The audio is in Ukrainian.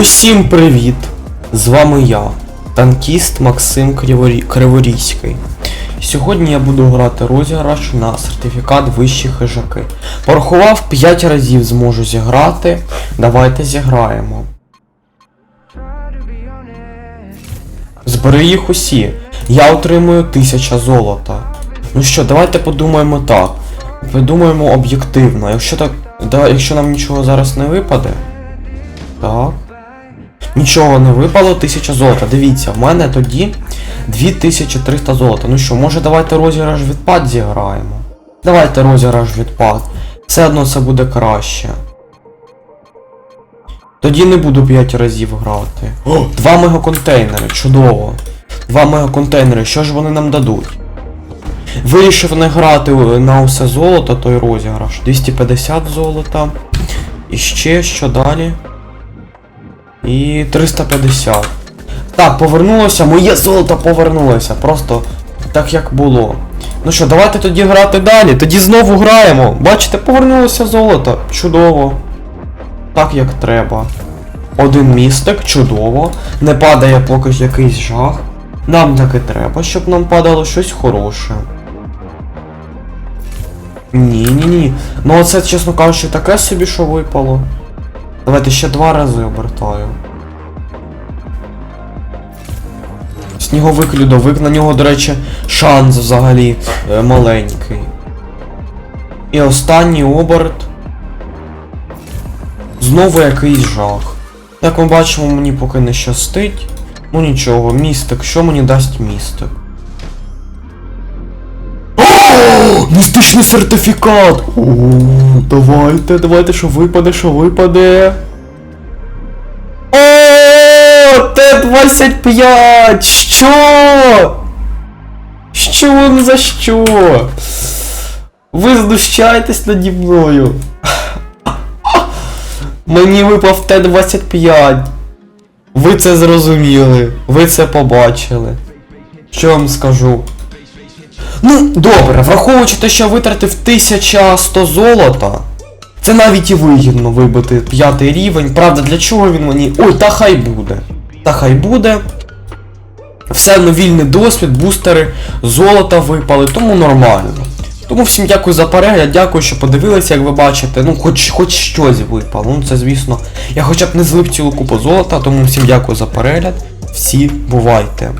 Усім привіт! З вами я, танкіст Максим Криворі... Криворізький. Сьогодні я буду грати розіграш на сертифікат вищі хижаки. Порахував 5 разів зможу зіграти. Давайте зіграємо. Збери їх усі. Я отримую 1000 золота. Ну що, давайте подумаємо так. Подумаємо об'єктивно. Якщо так. Да, якщо нам нічого зараз не випаде. Так. Нічого не випало, 1000 золота. Дивіться, в мене тоді 2300 золота. Ну що, може давайте розіграш відпад зіграємо? Давайте розіграш відпад. Все одно це буде краще. Тоді не буду 5 разів грати. О, два мегаконтейнери, чудово. Два мегаконтейнери, що ж вони нам дадуть? Вирішив не грати на усе золото, той розіграш. 250 золота. І ще що далі? І 350. Так, повернулося, моє золото повернулося. Просто так як було. Ну що, давайте тоді грати далі. Тоді знову граємо. Бачите, повернулося золото. Чудово. Так як треба. Один містик, чудово. Не падає поки якийсь жах. Нам таки треба, щоб нам падало щось хороше. Ні, ні, ні. Ну оце, чесно кажучи, таке собі, що випало. Давайте ще два рази обертаю. Сніговик льодовик, на нього, до речі, шанс взагалі е, маленький. І останній оберт. Знову якийсь жах. Як ми бачимо, мені поки не щастить. Ну нічого, містик, що мені дасть містик? Містичний сертифікат! О, давайте, давайте, що випаде, що випаде. О, Т-25! Що? Що ви за що? Ви знущаєтесь наді мною. Мені випав Т-25. Ви це зрозуміли. Ви це побачили. Що вам скажу? Ну, добре, враховуючи те, що я витратив 1100 золота. Це навіть і вигідно вибити п'ятий рівень. Правда, для чого він мені. Ой, та хай буде. Та хай буде. Все одно вільний досвід, бустери, золота випали, тому нормально. Тому всім дякую за перегляд, дякую, що подивилися, як ви бачите. Ну, хоч хоч щось випало. Ну це звісно. Я хоча б не злив цілу купу золота, тому всім дякую за перегляд. Всі бувайте.